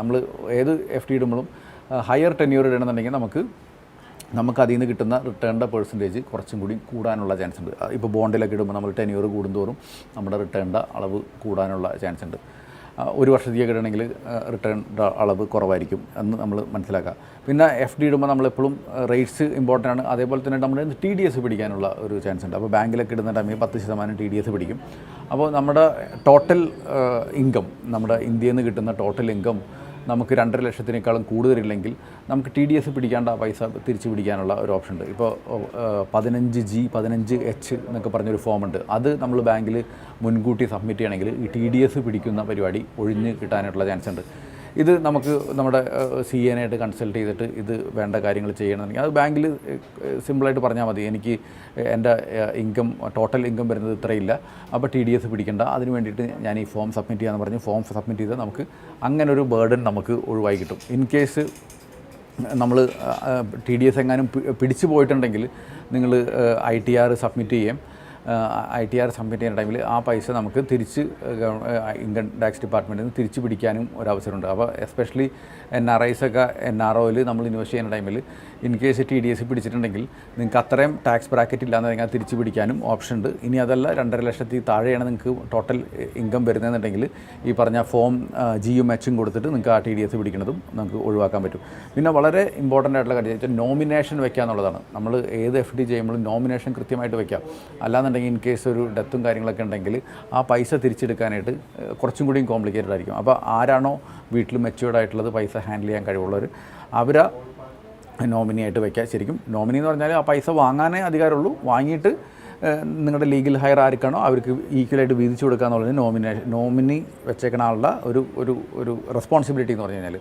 നമ്മൾ ഏത് F D ഇടുമ്പോഴും ഹയർ ടെന്യൂർ ഇടണമെന്നുണ്ടെങ്കിൽ നമുക്ക് നമുക്ക് അതിൽ നിന്ന് കിട്ടുന്ന റിട്ടേണിന്റെ പെർസെന്റേജ് കുറച്ചും കൂടി കൂടാനുള്ള ചാൻസ് ഉണ്ട്. ഇപ്പോൾ ബോണ്ടിലൊക്കെ ഇടുമ്പോൾ നമ്മൾ ടെന്യൂർ കൂടുന്തോറും നമ്മുടെ റിട്ടേണിന്റെ അളവ് കൂടാനുള്ള ചാൻസ് ഉണ്ട്. ഒരു വർഷത്തേക്ക് ഇടണമെങ്കിൽ റിട്ടേണിന്റെ അളവ് കുറവായിരിക്കും എന്ന് നമ്മൾ മനസ്സിലാക്കുക. പിന്നെ എഫ് ഡി ഇടുമ്പോൾ നമ്മളെപ്പോഴും റേറ്റ്സ് ഇമ്പോർട്ടന്റ് ആണ്. അതേപോലെ തന്നെ നമ്മുടെ ടി ഡി എസ് പിടിക്കാനുള്ള ഒരു ചാൻസ് ഉണ്ട്. അപ്പോൾ ബാങ്കിലൊക്കെ ഇടുന്ന ടൈമിൽ പത്ത് ശതമാനം ടി ഡി എസ് പിടിക്കും. അപ്പോൾ നമ്മുടെ ടോട്ടൽ ഇൻകം നമ്മുടെ ഇന്ത്യയിൽ നിന്ന് കിട്ടുന്ന ടോട്ടൽ ഇൻകം നമുക്ക് രണ്ടര ലക്ഷത്തിനേക്കാളും കൂടുതലില്ലെങ്കിൽ നമുക്ക് ടി ഡി എസ് പിടിക്കാണ്ട പൈസ തിരിച്ചു പിടിക്കാനുള്ള ഒരു ഓപ്ഷൻ ഉണ്ട്. ഇപ്പോൾ പതിനഞ്ച് ജി പതിനഞ്ച് എച്ച് എന്നൊക്കെ പറഞ്ഞൊരു ഫോം ഉണ്ട്. അത് നമ്മൾ ബാങ്കിൽ മുൻകൂട്ടി സബ്മിറ്റ് ചെയ്യണമെങ്കിൽ ഈ ടി ഡി എസ് പിടിക്കുന്ന പരിപാടി ഒഴിഞ്ഞ് കിട്ടാനായിട്ടുള്ള ചാൻസ് ഉണ്ട്. ഇത് നമുക്ക് നമ്മുടെ സി ആയിട്ട് കൺസൾട്ട് ചെയ്തിട്ട് ഇത് വേണ്ട കാര്യങ്ങൾ ചെയ്യണമെന്നുണ്ടെങ്കിൽ അത് ബാങ്കിൽ സിമ്പിളായിട്ട് പറഞ്ഞാൽ മതി. എനിക്ക് എന്റെ ഇൻകം ടോട്ടൽ ഇൻകം വരുന്നത് ഇത്രയില്ല. അപ്പോൾ ടി ഡി എസ് പിടിക്കേണ്ട. അതിന് വേണ്ടിയിട്ട് ഞാൻ ഈ ഫോം സബ്മിറ്റ് ചെയ്യാമെന്ന് പറഞ്ഞ് ഫോം സബ്മിറ്റ് ചെയ്താൽ നമുക്ക് അങ്ങനെ ഒരു ബേർഡൻ നമുക്ക് ഒഴിവായി കിട്ടും. ഇൻ കേസ് നമ്മൾ ടി ഡി എസ് എങ്ങാനും പിടിച്ചു പോയിട്ടുണ്ടെങ്കിൽ നിങ്ങൾ ഐ ടി ആർ സബ്മിറ്റ് ചെയ്യും ഐ ടി ആർ സബ്മിറ്റ് ചെയ്യുന്ന ടൈമിൽ ആ പൈസ നമുക്ക് തിരിച്ച് ഇൻകം ടാക്സ് ഡിപ്പാർട്ട്മെന്റിൽ നിന്ന് തിരിച്ച് പിടിക്കാനും ഒരു അവസരമുണ്ട് അപ്പോൾ എസ്പെഷ്യലി എൻ ആർ ഐസ് ഒക്കെ എൻ ആർ ഒയിൽ നമ്മൾ ഇൻവെസ്റ്റ് ചെയ്യുന്ന ടൈമിൽ in case T D S പിടിച്ചിട്ടുണ്ടെങ്കിൽ നിങ്ങൾക്ക് അത്രയും ടാക്സ് ബ്രാക്കറ്റ് ഇല്ലാന്ന് തിരിച്ച് പിടിക്കാനും ഓപ്ഷൻ ഉണ്ട്. ഇനി അതല്ല രണ്ടര ലക്ഷത്തി താഴെയാണ് നിങ്ങൾക്ക് ടോട്ടൽ ഇൻകം വരുന്നതെന്നുണ്ടെങ്കിൽ ഈ പറഞ്ഞ ഫോം ജിയും എച്ചും കൊടുത്തിട്ട് നിങ്ങൾക്ക് ആ ടി ഡി എസ് പിടിക്കുന്നതും നമുക്ക് ഒഴിവാക്കാൻ പറ്റും. പിന്നെ വളരെ ഇമ്പോർട്ടന്റ് ആയിട്ടുള്ള കാര്യം നോമിനേഷൻ വെക്കുക എന്നുള്ളതാണ് നമ്മൾ ഏത് എഫ് ഡി ചെയ്യുമ്പോഴും നോമിനേഷൻ കൃത്യമായിട്ട് വെക്കാം. അല്ലാന്നുണ്ടെങ്കിൽ ഇൻ കേസ് ഒരു ഡെത്തും കാര്യങ്ങളൊക്കെ ഉണ്ടെങ്കിൽ ആ പൈസ തിരിച്ചെടുക്കാനായിട്ട് കുറച്ചും കൂടിയും കോംപ്ലിക്കേറ്റഡ് ആയിരിക്കും. അപ്പോൾ ആരാണോ വീട്ടിൽ മെച്യൂർഡ് ആയിട്ടുള്ളത് പൈസ ഹാൻഡിൽ ചെയ്യാൻ കഴിവുള്ളവർ അവരാ നോമിനിയായിട്ട് വയ്ക്കുക ശരിക്കും നോമിനി എന്ന് പറഞ്ഞാൽ ആ പൈസ വാങ്ങാനേ അധികാരമുള്ളൂ. വാങ്ങിയിട്ട് നിങ്ങളുടെ ലീഗൽ ഹയർ ആർക്കാണോ അവർക്ക് ഈക്വലായിട്ട് വീതിച്ചു കൊടുക്കുക എന്നുള്ളത് നോമിനേഷൻ നോമിനി വെച്ചേക്കണ ഒരു ഒരു ഒരു റെസ്പോൺസിബിലിറ്റി എന്ന് പറഞ്ഞു കഴിഞ്ഞാൽ